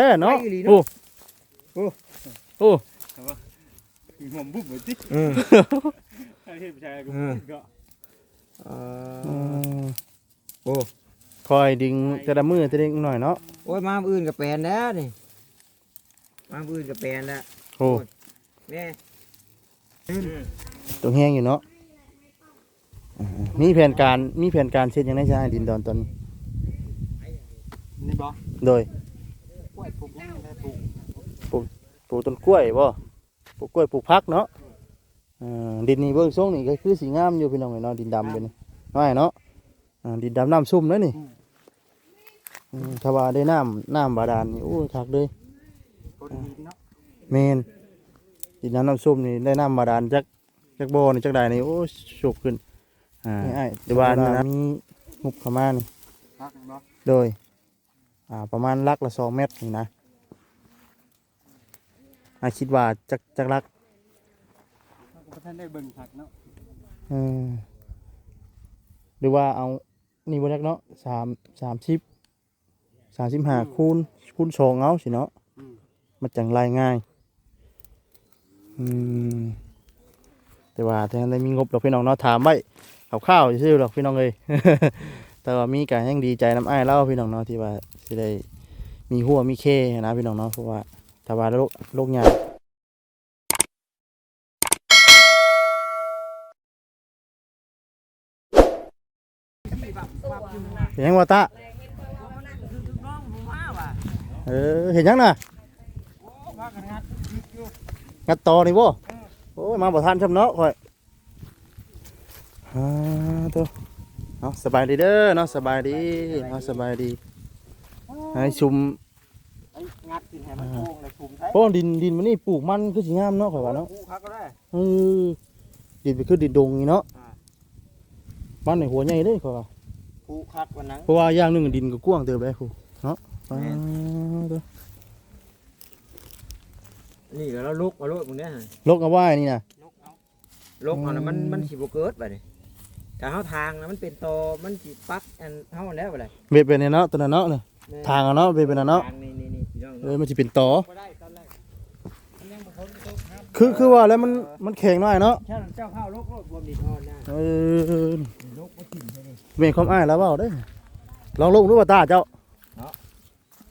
แท้เนาะไปอีหลีโอ้เนาะโอ้โอ้มีหมอมบุ้มเหมือนที่เออไอ้เทพชายก็เออก็เอ่อือมโอ้คอยดึงแต่ละมือแต่ละหน่อยเนาะโอ้ยมามื้ออื่นกับแปลนแล้วนี่มามื้ออื่นกับแปลนแล้วโอ้แม่ตรงแห้งอยู่เนาะอืมมีแผนการมีแผนการเช็ดยังไงใช่ดินดอนตอนนี้นี่บอโดยก ล้วยปลูกยังไงปลูกปลูกต้นกล้วยบ่ปลูกกล้วยปลูกพักเนาะอ่าดินนี่เบิ่งทรงนี่ก็คือสีงามอยู่พี่น้องเอ้ยเนาะดินดำเป็นน้อยเนาะอ่าดินดำน้ำซุ่มแล้วนี่อืมถ้าว่าได้น้ำน้ำบาดาลนี่โอ้ยคักเลยต้นดินเนาะเมนดินน้ำน้ำซุ่มนี่ได้น้ำบาดาลจากจากบ่อนี่จากใดนี่โอ้สุกขึ้นอ่าเดี๋ยวว่านี่นะมีงบเข้ามานี่พักเนาะโดย อ่าประมาณลักละสองเมตรนี่นะอาคิดว่าจักจักลักก็ท่านได้เบิ่งผักเนาะเออหรือว่าเอานี่บ่จักเนาะสามสามสิบสามสิบห้าคูณคูณสองเอาสิเนาะมันจังรายง่ายอืมแต่ว่าถ้าได้มีงบดอกพี่น้องเนาะถามไว้ข้าวๆซื่อๆดอกพี่น้องเลย แต่ว่ามีการยังดีใจน้ำอ้ายเล่าพี่น้องเนาะที่ว่าสิได้มีหัวมีเคนะพี่น้องเนาะเพราะว่าถ้าว่าโรคโรคใหญ่เห็นยังวะตาเออเห็นยังน่ะงัดต่อนี่บ่โอ้ยมาบ่ทันชำเนาะข่อยอ่าตัว เนาะสบายดีเด้อเนาะสบายดีเนาะสบายดีให้ชุมไอ้งัดกินให้มันโป่งเลยคุมใช้เพราะว่าดินดินมันนี่ปลูกมันคือสิงามเนาะข่อยว่าเนาะกูคักก็ได้เออดินไปคือดินดงนี่เนาะอ่าบ้านในหัวใหญ่เด้ข่อยว่ากูคักกว่านั้นเพราะว่าอย่างหนึงดินก็กว้างเติบได้ครูเนาะอ่าเด้อนี่ก็แล้วลุกมาลุกมึงเนี่ยลกเอาไว้นี่น่ะลุกเอาน่ะมันอืมมันสิบ่เกิดบัดนี้ แต่เฮาทางนะมันเป็นตอมันสิปักอันเฮาแล้วบัดนี้เบ็ดเป็นเนี่ยเนาะตัวนั้นเนาะเนี่ยทางอะเนาะเบ็ดเป็นน่ะเนาะทางนี่นี่นี่พี่น้องเออมันสิเป็นต่อก็ได้ตอนแรกมันยังบ่พ้นกระทบครับคือคือว่าแล้วมันมันแข็งหน่อยเนาะเจ้าเจ้าข้าวลุกลุกรวมดินอ่อนนะเออลุกบ่ถิ่มใช่ดิเมนความอ้ายแล้วเปล่าเด้อลองลงดูว่าตาเจ้าเนาะ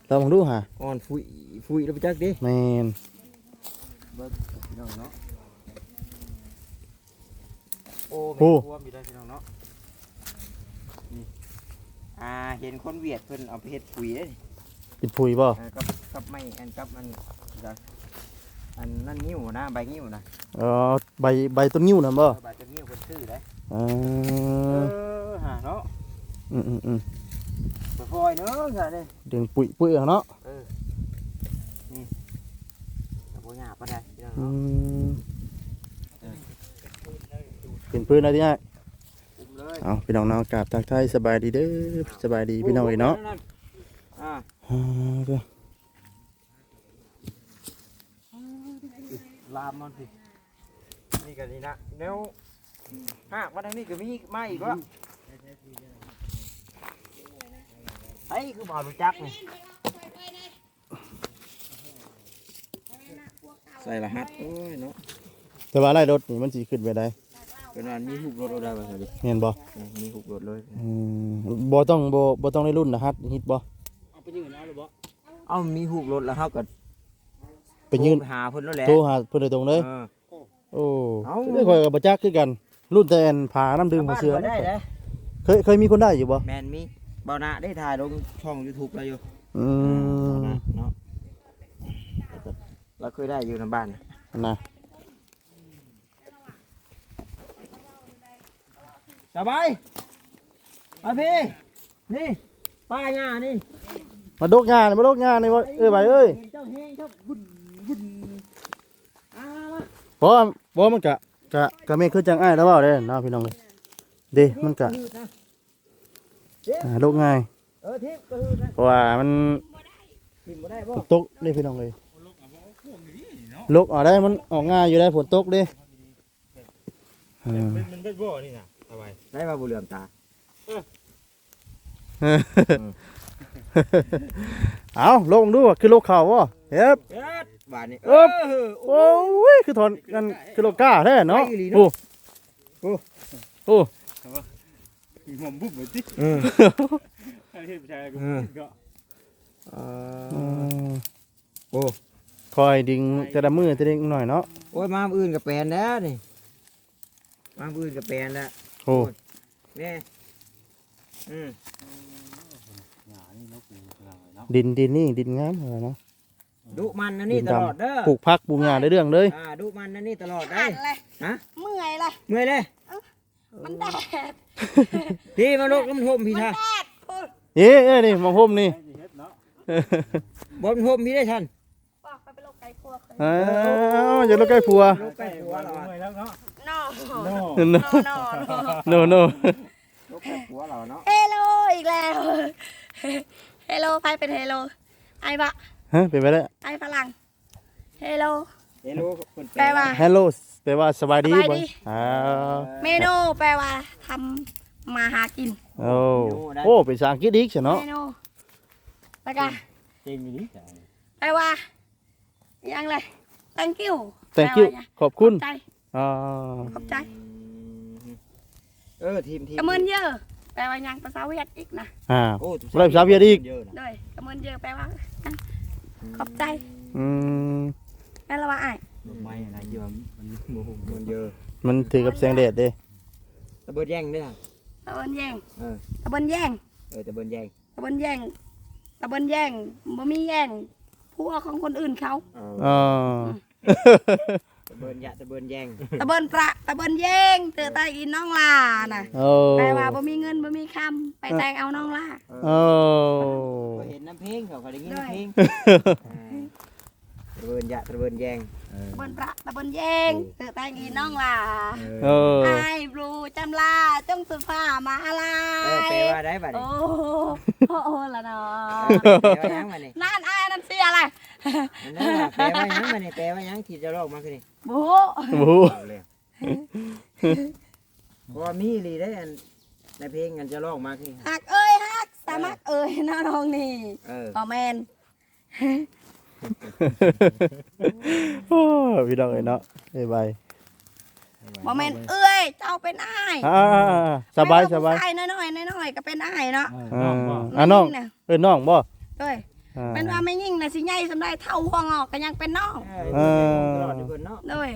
ลองดูหาอ่อนฟุยฟุยแล้วไปจักดิแมนพี่น้องเนาะ โอ้โอ้แม่นรวมอยู่ได้พี่น้องเนาะนี่อ่าเห็นคนเวียดเพิ่นเอาไปเฮ็ดปุ๋ยเด้นี่ปิดผุยบ่อ่ากับกับไม้อันกับอันจ้ะอันนั่นนิ้วนะใบนิ้วนะเออใบใบต้นนิ้วน่ะบ่ใบต้นนิ้วเพิ่นซื้อได้เอเอออหาเนาะอืมอืมอืมบ่พอยเนาะจ้ะเด้ เดืองปุ๋ยปุ๋ยเอาเนาะแต่บ่ยากปานใดพี่น้องอืเนาะม เป็นพื้นแล้วที่ไอ้คุมเลยเอาพี่น้องเนาะกราบทักทายสบายดีเด้อสบายดีพี่น้องเอ้ยเนาะอ่าอ่าเด้อลามมันสินี่ก็นี่นะแนวหากมาทางนี้ก็มีมาอีกวะไอ้คือบ่รู้จักนี่ใส่รหัสโอ้ยเนาะแต่ว่าไล่รถนี่มันสิขึ้นไปได้ เป็นวันมีหุบรถเอาได้ป่ะครับดิเห็นบ่นี่มีหุบรถเลยอืมบ่ต้องบ่บ่ต้องได้รุ่นนะฮัดฮิตบ่เอาไปยืนเอาหรือบ่เอ้ามีหุบรถแล้วเขาก็ไปยืนโทรหาเพิ่นแล้วแหละโทรหาเพิ่นโดยตรงเลยเออโอ้เอ้าเอ้ยข่อยกับบ่จักคือกัน รุ่นแต่อันผาน้ำดื่มหัวเสือบ้านบ่ได้นะเคยเคยมีคนได้อยู่บ่แมนมีบ่าวนาได้ถ่ายลงช่อง YouTube แล้วอยู่อืมนะเนาะเราเคยได้อยู่ในบ้านน่ะ นะ สบายมาพี่ นี่ ป้าย่านี่มาดกงานมาดกงานนี่บ่เอ้ยไปเอ้ยเห็นเจ้าเฮงครับบุญบุญอ่ามาเพราะว่าเพราะว่ามันกะกะกะแม่คือจังอ้ายแล้วเปล่าเด้เนาะพี่น้องเอ้ยเด้มันกะฮืดนะอ่าดกง่าย เออทิพย์ก็ฮืดนะเพราะว่ามันทิมบ่ได้บ่ ฝนตกเด้พี่น้องเอ้ยลกเออกได้มันออกง่ายอยู่ได้ฝนตกเด้อ่ามันมันเป็นบ่อนี่น่ะ เอาไว้ได้มาบุเหลื่อมตา เอาลงดูว่าคือโลกเข่าวบ่เฮ็บ เอ็ดบาดนี้เอิบเออโอ้ยคือถอนกันคือโลกก้าแท้เนาะไปอีหลีโอ้เนาะโอ้โอ้มีหม่อมบุ้มเหมือนที่เออไอ้เฮ็ดผู้ชายก็เออก็เออือมโอ้ คอยดึงแต่ละมือแต่ละหน่อยเนาะโอ้ยมาอื่นกับแปลนแล้วนี่ มาอื่นกับแปลนแล้วโอ้นี่อืมหยานี่นกอยู่ข้างหลังเนาะดินดินนี่ดินงามเลยเนาะดุมันนะนี่ดินตดำลอดเด้อปลูกพักปลูกหญ้าได้เรื่องเลยอ่าดุมันนะนี่ตลอดได้หันเลยฮะเมื่อยเลยเมื่อยเลยมันแดดพี่มาลกน้ำท่มพี่มันท่าแดดพูดเอ๊ะเอ้ยนี่มองห่มนี่ไอ้ที่เฮ็ดเนาะบนท่มพี่ได้ทัน อ้าวอย่าลกใกล้ผัวลกใกล้หัวเราอะเมื่อยแล้วเนาะนอโน่นอน no no ลกใกล้หัวเราเนาะเฮโลอีกแล้วเฮโลไปเป็นเฮโลไอ้บะฮะเป็นไปได้ไอ้ฝรั่งเฮโลเฮโลคนแปลว่า hello แปลว่าสบายดีสบายดีบ่อ้าวเมนูแปลว่าทำมาหากินโอ้โอ้เป็นภาษาอังกฤษอีกใช่เนาะเมนูแล้วก็เก่งอยู่นี่จ้ะแปลว่า ยังเลย thank you thank แปล you ว่าไงขอบคุณขอบใจอ่าขอบใจ เออทีมทีมกระเมินเยอะ แปลว่ายังภาษาเวียดอีกนะอ่าโอ้บ่ได้ภาษาเวียดอีกเยอะนะด้วยกระเมินเยอะแปลว่ายังขอบใจ อืมแปลว่าไอ้ายไม่นะเยอะมันโมโหมันเยอะ มันถือกับแสงแดดเด้ตะเบิดแย่งด้วยนะตะเบินแย่งเออตะเบินแย่งเออตะเบิดแย่งตะเบินแย่งตะเบินแย่งบ่มีแย่ง ผัวของคนอื่นเขาเอออ่าตะเบิดยะตะเบิดแย่งตะเบินประตะเบินแย่งเตือตาอีน้องลาน่ะโอ้แปลว่าบ่มีเงินบ่มีคำไปแต่งเอาน้องลาโอ้ก็เห็นน้ำเพลงเขาเขาได้ยินด้วยน้ำเพลงตะเบิดยะตะเบิดแย่งตะเบินประตะเบินแย่งเตือตาอีน้องลาโอ้ไอ้บลูจำลาจงสุภามาอะไรเออแปลว่าได้บัดนี้โอ้โอ้ละเนาะแปลว่าหยังมาเนี่ยนั่นไอ้ายนั่นเสียอะไรนั่นแหละแปลว่าหยังมาเนี่ยแปลว่าหยังที่จะลอกมาคือนี่บูโอ้โหเอาเลยเพราะว่ามีอีหลีได้อันในเพลงกันจะลอกมาคือหักเอ้ยหักสามักเอ้ยน้าน้องนี่เออก็แมนโอ้พี่น้องเอ้ยเนาะบ๊ายบายบ่แมนเอ้ยเจ้าเป็นอ้ายอ่าสบายสบายใช่น้อยๆน้อยๆก็เป็นอ้ายเนาะอ่าบ่ อ่าน้องไม่ยิ่ะเอ้ยน้องบ่ ด้วยอ่า เป็นว่าไม่ยิ่งนะสิใหญ่สำได้เท่าหัวงอกก็ยังเป็นน้องเออตลอดทุกคนเนาะด้วย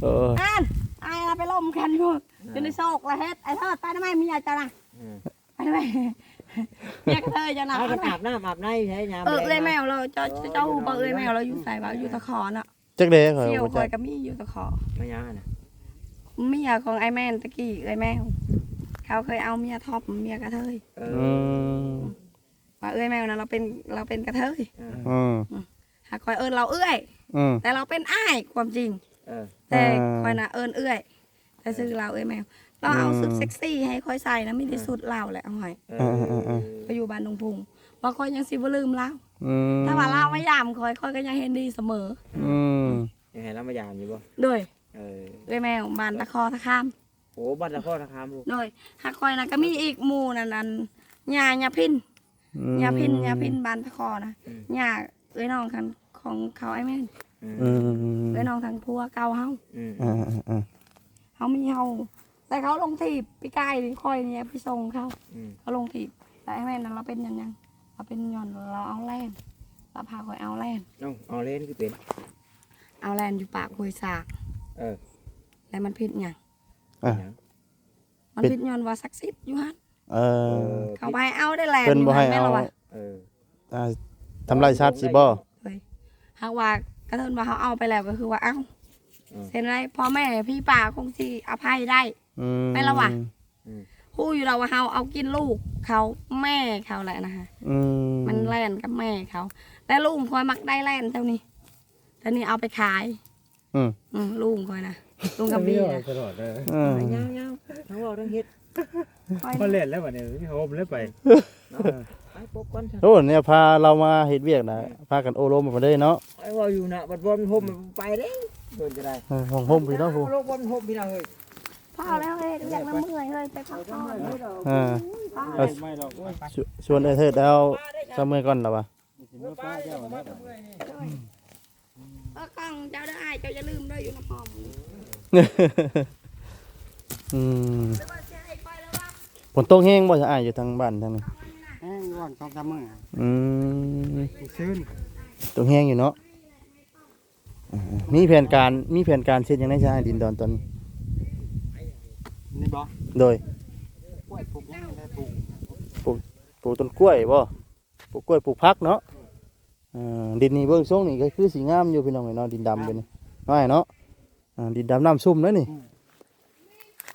เอออ่านอ้ายเราไปล่มกันอยู่อยู่ในโศกละเฮ็ดไอ้เธอไปทำไมมีอะไรจ้ะนะเออไปทำไมเรียกเธอจะนะเอากันอาบน้ำอาบในใช่ยามเออแลเลยงแมนะวเราเจ้าเจ้าเบอร์เลยแมวเราอยู่ใส่บ่าอยู่ตะขอน่ะจักเด้ข่อยเสี่ยวบ่คจัอกยก็มีอยู่ตะขอไม่ยังอะนะเมียของไอ้แม่นตะกี้ไอ้แมว เขาเคยเอาเมียท็อปเมียกระเทยเออือมว่าเอ้ยแมวนะเราเป็นเราเป็นกระเทยอืมหากคอยเอิญเราเอื้อย อืม แต่เราเป็นอ้ายความจริง เออ แต่อ่าคอยน่ะเอิญเอื้อยแต่ซื้อเราเอ้ยแมว เราเอาอืมสุดเซ็กซี่ให้คอยใส่นะมีที่สุดเราแหละเอาให้เออเออเออ ไปอยู่บ้านดงพุงว่าคอยยังสิบ่ลืมเราอืมถ้าว่าเราไม่ยามคอยคอยก็ยังเห็นดีเสมออืมยังไงเรามายามอยู่บ่โดยเออ เอ้ยแมวบ้านตะคอตะข้าม โอ้บัตรละข้อราคาบุโดยหากคอยน่ะก็มีอีกหมู่นั่นนั่นญาญาพินอืมญาพินญาพินบ้านตะคอนะญาเอ้ยน้องกันของเขาไอ้แม่นอืมเอ้ยน้องทางพัวเก่าเฮาอืมอ่าอ่าอ่าเขามีเฮาแต่เขาลงทีบพี่กายนี่คอยเนี่ยไปส่งเขาอืมเขาลงทีบแต่ไอ้แม่นั้นเราเป็นยังยังเราเป็นย้อนเราเอาแล่นเราพาคอยเอาแล่นน้องเอาเล่นคือเป็น เอาแล่นอยู่ปากคอยสากเออ แล้วมันผิดหยั งอะหยังมันผิดย้อนว่าศักดิ์สิทธิ์อยู่ฮันเออเขาไปเอาได้แล่นเพิ่นบ่ให้แม่เอาละวะเอออ่าทำลายชาติสิบ่หากว่ากระเทินว่าเขาเอาไปแล้วก็คือว่าเอ้าอืมเห็นไรพ่อแม่พี่ป่าคงที่อภัยได้ อืมไม่ละวะผู้อยู่เราว่าเขาเอากินลูกเขาแม่เขาแหละนะคะอืมมันแล่นกับแม่เขาแต่ลุงคอยมักได้แล่นเท่านี้แต่นี่เอาไปขาย อืม อืมลุงคอยนะ ลุงกับบี้นะตลอดเลยอืมยาวยาวทั้งว่าทั้งเฮ็ดคอยพอเล่นแล้วบัดนี้นี่โฮมแล้วไปเนาะไปปบกันเถอะโอ้เนี่ยพาเรามาเฮ็ดเวียกนะพากันโอโลมมาเลยเนาะไอ้ว่าอยู่น่ะบัดบอลโฮมไปเด้โดนจะได้เออของผมพี่เนาะผู้โลกบอลโฮมพี่น้องเฮ้ยพ่อแล้วเฮ้ยอยากน้ำเมื่อยเฮ้ยไปพักผ่อนเออพ่อเอาไม่หรอกโอ้ยชชวนไอ้เทิดแล้วเสมอก่อนหรอวะสิมาป้าเจ้าเนี่ยเออกล้องเจ้าได้อายเจ้าอย่าลืมด้วยอยู่น้ำหอม อืมแล้วก็เสียให้ไปแล้วว่าฝนตกแห้งบ่จะอายอยู่ทางบ้านทางนี้แห้งก่อนสองสามมื้ออืมซื่นตกแห้งอยู่เนาะอ่ามีแผนการมีแผนการเช็ดยังไงจะให้ดินดอนตอนนี้นี่บ่โดยกล้วยปลูกยังได้ปลูกปลูกต้นกล้วยบ่ปลูกกล้วยปลูกพักเนาะอ่าดินนี่เบิ่งทรงนี่ก็คือสีงามอยู่พี่น้องเอ้ยเนาะดินดำเป็นน้อยเนาะอ่า ดินดำน้ำซุ่มเด้อนี่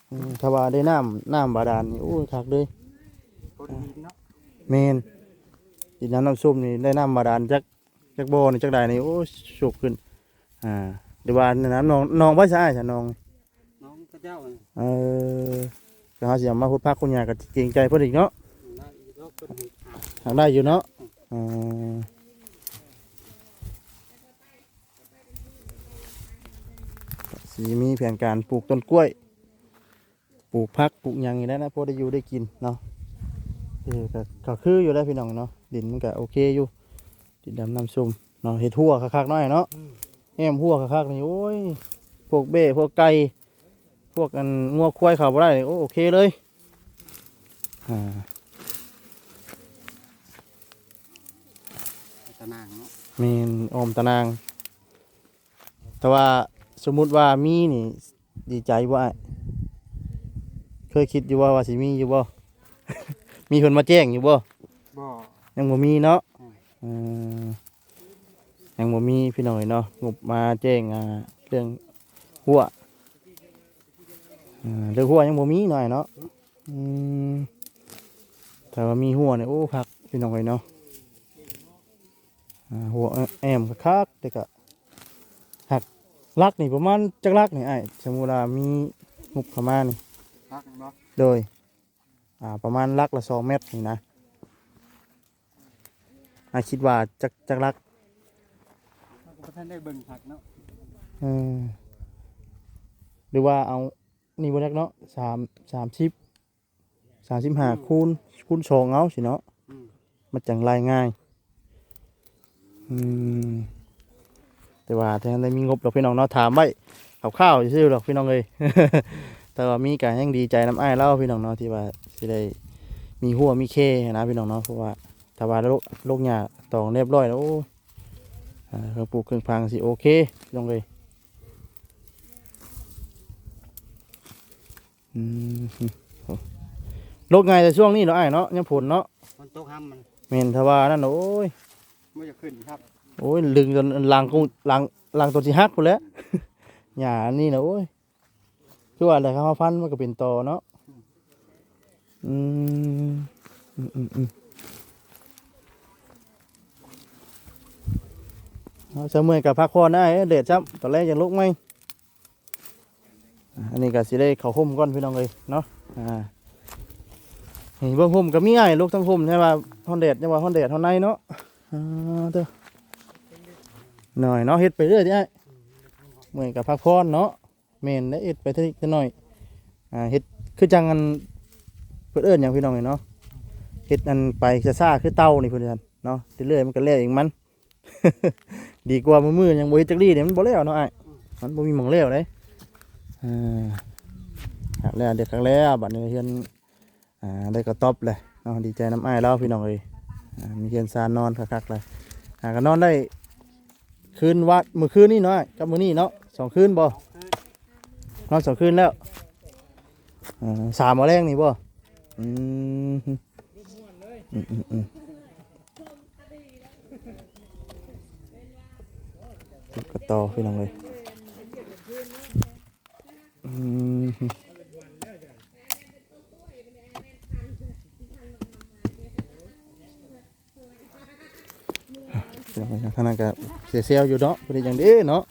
อืมถ้าว่าได้น้ำน้ำบาดาลนี่โอ้ยคักเลยต้นดินเนาะเมนดินน้ำน้ำซุ่มนี่ได้น้ำบาดาลจากจากบ่อนี่จากใดนี่โอ้สุกขึ้น อ่าเดี๋ยวว่าน้ำนองนองไว้ซะอ้ายซะนองน้องพระเจ้าน่ะเออก็หาสิเอามาพูดพักคุณยายก็เกรงใจเพิ่นอีกเนาะได้อีกแล้วเพิ่นให้หาทางได้อยู่เนาะอ่า สีมีแผนการปลูกต้นกล้วย ปลูกพักปลูกหยังอย่างนั้นนะพอได้อยู่ได้กินเนาะเออก็ก็คืออยู่ได้วพี่น้องเนาะดินมันก็โอเคอยู่ดินดำน้ำซุ่มเนาะเฮ็ดหัวคักๆหน่อยเนาะแอมหัวคักๆนี่โอ้ยพวกเบ้พวกไก่พวกอันงัวควายเขาบ่ได้นี่โอ้โอเคเลยอ่าตะนางเนาะเมนออมตะนาง แต่ว่า สมมุติว่ามีนี่ ดีใจบ่อ้ายเคยคิดอยู่ว่าว่าสิมีอยู่บ่ มีคนมาแจ้งอยู่บ่ บ่ยังบ่มีเนาะอืมเออยังบ่มีพี่น้อยเนาะงบมาแจ้งอ่าเรื่องหัวอ่าเรื่องหัวยังบ่มีหน่อยเนาะอืมแต่ว่ามีหัวเนี่ยโอ้คักพี่น้อยเนาะอ่าหัวแอมก็คักแต่ก็หัก ลักนี่ประมาณจักลักนี่ไอ้ายสมมุติว่ามีงบเข้ามานี่พักบ่โดยอ่าประมาณลักละสองเมตรนี่นะอาคิดว่าจักจักลักก็ท่านได้เบิ่งผักเนาะเออหรือว่าเอานี่บนแรกเนาะสามสามชิปสามสิบห้าคูณคูณสองเอาสิเนาะอืมมันจังรายง่าย อืม แต่ว่าถ้าได้มีงบดอกพี่น้องเนาะถามไว้ข้าวๆซื่อๆดอกพี่น้องเลยแต่ว่ามีการยังดีใจน้ำอ้ายเล่าพี่น้องเนาะที่ว่าสิได้มีหัวมีเคนะพี่น้องเนาะเพราะว่าถ้าว่าโรคโรคหญ้าตองเรียบร้อยแล้วโอ้อ่าเครื่องปลูกเครื่องพังสิโอเคพี่น้องเลยอืมโรคไงแต่ช่วงนี้เนาะอ้ายเนาะยังผลเนาะฝนตกห้ำมันเมนทว่านั่นน่ะโอ้ยบ่จะขึ้นครับ โอ้ยลึงจนลังกงลังลังตัวที่ฮักหมดแล้วหญ้าอันนี่นะโอ้ยคือว่าอะไรครับเขาพันมันก็เป็นตอเนาะอืมอืมอืมเอาเสมอกับพักคอนได้เด็ดจ้ำตอนแรกยังลุกไหมอ่าอันนี้ก็สิได้เขาห่มก่อนพี่น้องเลยเนาะอ่านี่เบื้องห่มก็มีไอ้ลูกทั้งห่มใช่ป่ะฮอนเดดใช่ป่ะฮอนเดดฮอนในเนาะอ่าเด้อ หน่อยเนาะเฮ็ดไปเรื่อยที่ไอ้เหมือนกับพักพรเนาะเมนได้เฮ็ดไปเท่านิดเท่าหน่อยอ่าเฮ็ดคือจังอันเพื่นเอิ้นอย่างพี่น้องนี่เนาะเฮ็ดอันไปซ่าๆคือเต่านี่เพิ่นว่าเนาะเรื่อยๆมันก็แล้วเองมัน ดีกว่ามือๆยังบ่เฮ็ดจักดีเนี่ยมันบ่แล้วเนาะไอ้มันบ่มีหม่องแล้วเด้อ่าหักแล้วเด็กครั้งแล้วบัดนี้เฮือนอ่าได้กระต๊อบเลยเนาะดีใจน้ำอ้ายแล้วพี่น้องเอ้ยอ่ามีเฮือนซานนอนคักๆเลยอ่าก็นอนได้ คืนวัดมือคืนนี่น้อยกับมือนี่เนาะสองคืนบ่นอนสองคืนแล้วอสามมาแรงนี่บ่อืมอืมอืมอืมติดกระต่อพี่น้องเลยอืมเดี๋ยวไปทางนั้นก็ เสียเซลอยู่เนาะพอดีอย่างดีเนาะ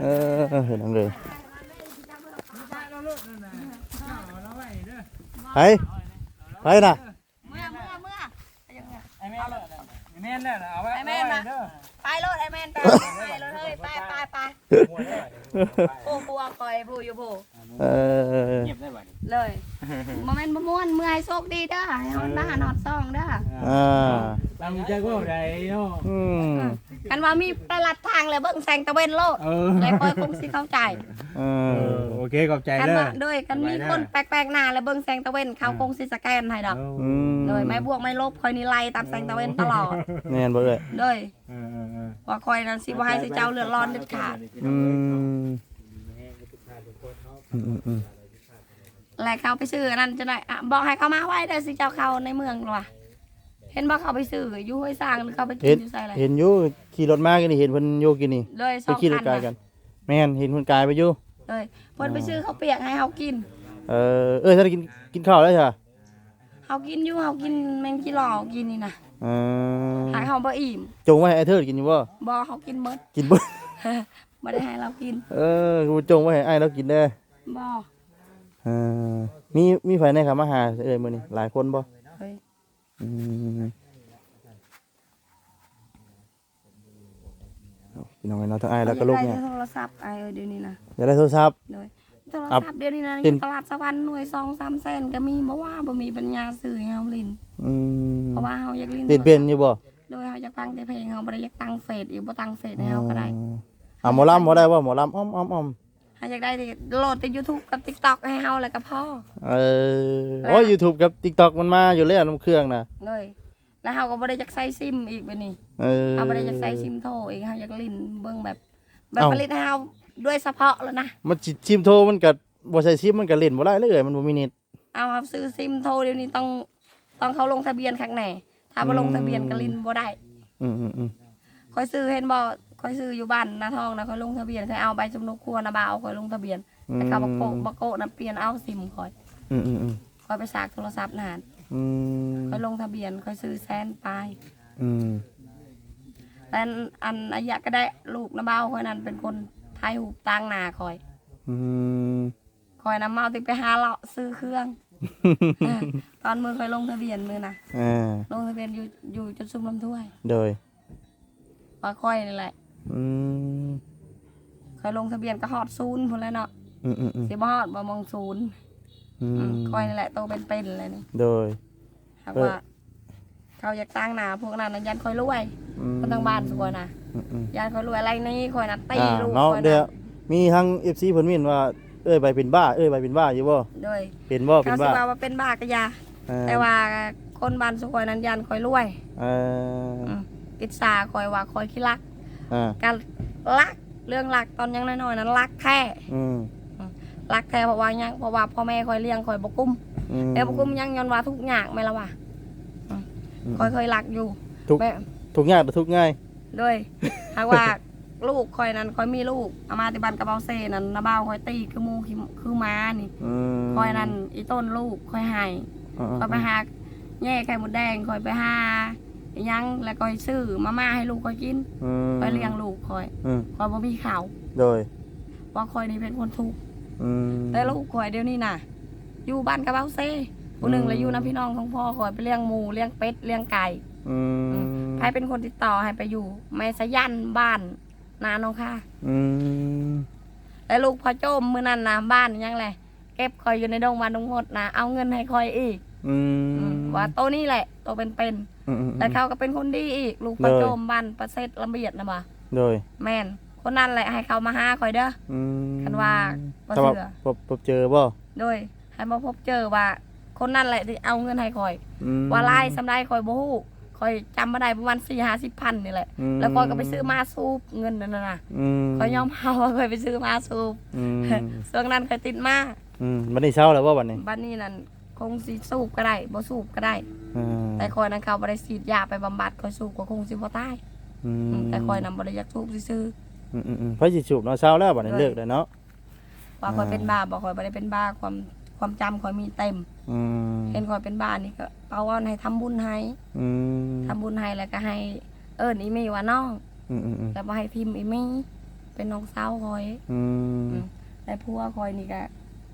เออเห็นนั่งเลยไปไปนะเมื่อเมื่อเมื่อไอ้แม่เลยไอ้แม่เลยเอาไว้ไอแม่นะเด้อไปรถไอแม่ไปไปรถเฮ้ยไปไปไป อ้บัวคอยบูอยู่บูเออเงียบได้บัดนี้เลยบ่แม่นบ่ม่วนเมื่อยโชคดีเด้อให้มันมาหาหนอดซองเด้ออ่าตั้งใจว่าใดเนาะอืมกันว่ามีประหลัดทางเลยเบิ่งแสงตะเวนโลดเออเลยคอยคงสิเข้าใจเอเอออโอเคขอบใจกันเด้อว่าด้วยกันมีคนแปลกๆหน้าแล้วเบิ่งแสงตะเวนเขาคงสิสแกนให้ดอกอืมเลยไม่บวกไม่ลบคอยนี่ไล่ตามแสงตะเวนตลอดแม่นบ่เอ้ยเลยเออเออเออว่าคอยนั้นสิบ่ให้สิเจ้าเลือดร้อนเด็ดขาดอืม อืมอืมอืมแล้วเขาไปซื้ออันนั้นจะได้อะบอกให้เขามาไว้แต่สิเจ้าเขาในเมืองหรอวะเห็นบ่เขาไปซื้ออยู่ห้วยสร้างหรือเขาไปกิเห็นนอยู่ใส่อะไรเห็นอยู่ขี่รถมากันนี่เห็นเพิ่นโยกินนี่เลยสไปองขี่รพัถนกายกันะนแม่นเห็นเพิ่นกายไปอยู่เลยเพิ่นไปซื้อเขาวเปียกให้เขากินเออเอ้ยถ้าได้กินกินข้าวแล้วใช่ปะเขากินอยู่เขากินแมงจีหล่อกินนี่นะเออหาเขาบ่อิ่มจงไว้ให้ไอ้เทิดกินอยู่บ่บ่เขากินหมดกินเบ่บ่ได้ให้เรากิน เออกูจงไว้ให้ไอ้เรากินเด้อ บ่เออมีมีไผในครับมาหาเอ้ยมื้อนี้หลายคนบ่เฮ้ยอืมเอาพี่น้องไอ้เนาะทั้งไอ้แล้วก็ลูกเนี่ยอาได้โทรศัพท์ไอ้เอ้ยเดี๋ยวนี้นะอยากได้โทรศัพท์เลยโทรอัพศัพท์เดี๋ยวนี้นะเป็นตลาดสวรรค์หน่วย2 3แสนก็มีบ่ว่าบ่มีปัญญาซื้อให้เฮาลินอืมเพราะว่าเฮาอยากลินเป็นเป็นอยู่บ่โดยเฮาอยากฟังแต่เพลงเฮาบ่ได้อยากตั้งเฟซอีกบ่ตั้งเฟซให้เฮาก็ได้อ่าหมอลำบ่ได้บ่หมอลำอ้อมอ้อมอ้อม เฮาอยากได้ที่โหลดแต่ YouTube กับ TikTok ให้เฮาแล้วก็พอเออโอ้ย YouTube กับ TikTok มันมาอยู่แล้วน้ำเครื่องน่ะเลยแล้วเฮาก็บ่ได้อยากใช้ซิมอีกบัดนี้เออ เฮาบ่ได้อยากใช้ซิมโทรอีกเฮาอยากลินเบิ่งแบบแบบเอ้า ผลิตให้เฮาด้วยเฉพาะแล้วนะ มันจิชิมโทรมันก็บ่ใช่ซิมมันก็เล่นบ่ได้เลยเอ้ยมันบ่มีเน็ต เอาครับซื้อซิมโทรเดี๋ยวนี้ต้องต้องเขาลงทะเบียนข้างในถ้าบ่ลงทะเบียนก็ลินบ่ได้อืมอืมอืมคอยซื้อเห็นบ่ คอยซื้ออยู่บ้านนาทองนะคอยลงทะเบียนคอยเอาใบจำนกครัวนะบ่าวคอยลงทะเบียนแต่เขาบอกโกะบอกโกะนะเปลี่ยนเอาซิมคอยอืมอืมอืมคอยไปสากโทรศัพท์นานอืมคอยลงทะเบียนคอยซื้อแสนปลายอืมแล้วอันอายะก็ได้ลูกนะบ่าวคอยนั้นเป็นคนไทยหูปตั้งหนาคอยอืมคอยนำเมาติไปหาเลาะซื้อเครื่องตอนมือคอยลงทะเบียนมือนะอ่าลงทะเบียนอยู่อยู่จนซุ่มลำถ้วยโดย ว่าคอยนี่แหละ อืมคอยลงทะเบียนก็ฮอดศูนย์พุ่นแล้วเนาะอืมอืมอืมสิบ่ฮอดบ่มองศูนย์อือืมมคอยนี่แหละโตเป็นๆเลยนี่โดย หากเออ ว่าเขาอยากตั้งหนาพวกนั้นนะยันคอยรวยอืมคนทางบ้านสวยนะอืมอืมยันคอยรวยอะไรนี่คอยนัดตีอ่าลูกเนาะคอยเดี๋ยวนะมีทั้ง FC เพิ่นมีนว่าเอ้ยใบเป็นบ้าเอ้ยใบเป็นบ้าอยู่บ่โดยเป็นบ่เป็เขานสิบ้าว่าว่าเป็นบ้ากะยาอ่าแต่ว่าคนบ้านสวยนั้นยันคอยรวย เอออืมอิจฉาคอยว่าคอยขี้รัก อ่าการรักเรื่องรักตอนยังน้อยๆนั้นรักแท้อืมรักแท้เพราะว่ายังเพราะว่าพ่อแม่คอยเลี้ยงคอยบกุ้มอืมแต่บกุ้มยังย้อนว่าทุกอย่างไม่ละว่ะอืมคอยเคยรักอยู่ทุกแม่ทุกยากแต่ทุกง่ายด้วยหากว่าลูกคอยนั้นคอยมีลูกอามาติบันกระเบาเซนั้นนาบ้าวคอยตีคือหมูคือคือม้านี่อืมคอยนั้นอีต้นลูกคอยใหายอ่าคอยไปหาแย่ไข่มดแดงคอยไปหาอิห ยังแล้วคอยซื้อมาม่าให้ลูกคอยกินอืมคอยเลี้ยงลูกคอยอืมคอยบ่มีข่าวโดยว่าคอยนี่เป็นคนทุกข์อืม แต่ลูกคอยเดี๋ยวนี้น่ะ อยู่บ้านกระเบาเซผู้หนึ่งเลยอยู่นะพี่น้องของพ่อคอยไปเลี้ยงหมูเลี้ยงเป็ดเลี้ยงไก่อืมให้เป็นคนติดต่อให้ไปอยู่แม่สะยันบ้านนาน้องค่ะ อืมแล้วลูกพอโจมมือนั่นนะบ้านยังไงเก็บคอยอยู่ในดงบ้านดงหมดนะเอาเงินให้คอยอีกอืมอืมว่าโตนี่แหละโตเป็นเป็นอืมอืมๆ แต่เขาก็เป็นคนดีอีกลูกพอโจมบ้านประเสริฐลำเบียดนะบ่าโดยแม่นคนนั้นแหละให้เขามาหาคอยเด้ออืมคันว่าบ่แต่ว่าเชื่อพบพบเจอบ่โดยให้มาพบเจอว่า คนนั้นแหละที่เอาเงินให้คอยอืมว่าไล่สำได้คอยบ่ฮู้คอยจำมาได้ประมาณสี่ห้าสิบพันนี่แหละมแล้วคอยก็ไปซื้อมาสูบเงินนั่นน่ะนะอืมคอยยอมเอาว่าคอยไปซื้อมาสูบอืมช่วงนั้นคอยติดมาอืมวันนี้เช้าแล้วว่าวันนี้บ้านนี้นั่นคงสิสูบก็ได้บ่สูบก็ได้ อืมแต่คอยนั้นเขาบ่ได้ฉีดยาไปบำบัดคอยสูบก็คงสิบ่ตายอืมอืมแต่คอยนั้นบ่ได้อยากสูบซื่ออืมอืมอืมเพราะสิสูบเนาะเช้าแล้ววันนี้เลิกแล้วเนาะๆว่าคอยอ่าเป็นบ้าบ่คอยบ่ได้เป็นบ้าความความจำคอยมีเต็ม อืมเห็นคอยเป็นบ้านี่ก็เอาว่าให้ทำบุญให้อืมทำบุญให้แล้วก็ให้เอิ้นอีมีว่าน้อง อืมอืมอืมแล้วบ่ให้ทิมอีมีเป็นน้องสาวคอย อืมแต่ผัวคอยนี่ก็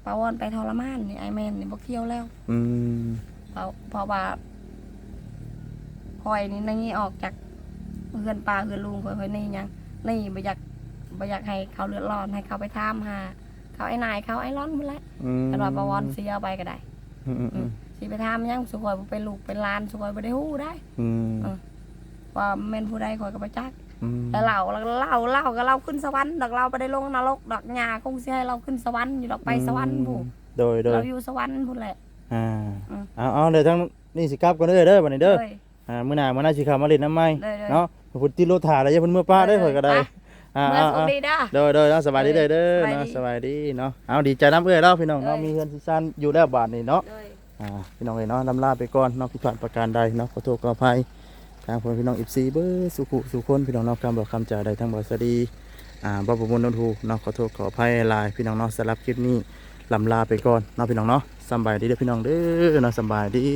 ปาวอนไปทรมานนี่ไอแมนนี่บ่เที่ยวแล้ว อืม เพราะเพราะว่าคอยนี่นั่งนี้ออกจากเฮือนป้าเฮือนลุงค่อยๆนี่หยังนี่บ่อยากบ่อยากให้เขาเลือดร้อนให้เขาไปถามหาเขาไอ้นายเขาไอ้ร้อนหมดแล้วอืมกันว่าประวอนเสียไปก็ได้อืมอืมอืมสิไปถามหยังสุขอยบ่เป็นลูกเป็นหลานสุขอยบ่ได้ฮู้ได้อืมว่าแม่นผู้ใดข่อยก็บ่จักอืมแล้วเราแล้วเล่าเล่าก็เล่าขึ้นสวรรค์ดอกเราบ่ได้ลงนรกดอกหญ้าคงสิให้เราขึ้นสวรรค์อยู่ดอกไปสวรรค์ผู้โดยโดยเราอยู่สวรรค์พุ่นแหละ อ่าอืมเอาเอาเดี๋ยวทั้งนี่สิกลับก่อนเด้อเด้อบัดนี้เด้อเอ้ยอ่ามื้อหน้ามื้อหน้าสิเข้ามาเล่นน้ำไม้เด้อๆเนาะพุ่นติดรถถ่าแล้วอย่าเพิ่นเมื่อป้าเด้อข่อยก็ได้อ่าเมื่ออ่าสุขอ่าดีเด้อโดยโดยเนาะสบายดีเด้อเด้อสบายดีเนาะสบายดีเนาะเอาดีใจน้ำเอ้ยแล้วพี่น้องเนาะเอ้ยมีเฮือนสิซันอยู่แล้วบาดนี้เนาะเอ้ยอ่าพี่น้องเอ้ยเนาะลำลาไปก่อนเนาะผิดพลาดประการใดเนาะขอโทษขออภัยทางพ่อพี่น้อง14เบ้อสุขุสุคนพี่น้องเนาะคำบอกคำจาใดทั้งบ่สวัสดีอ่าบ่ประมวลนนทูเนาะขอโทษขออภัยหลายพี่น้องเนาะสำหรับคลิปนี้ ลำลาไปก่อนเนาะพี่น้องเนาะสบายดีเด้อพี่น้องเด้อเนาะสบายดี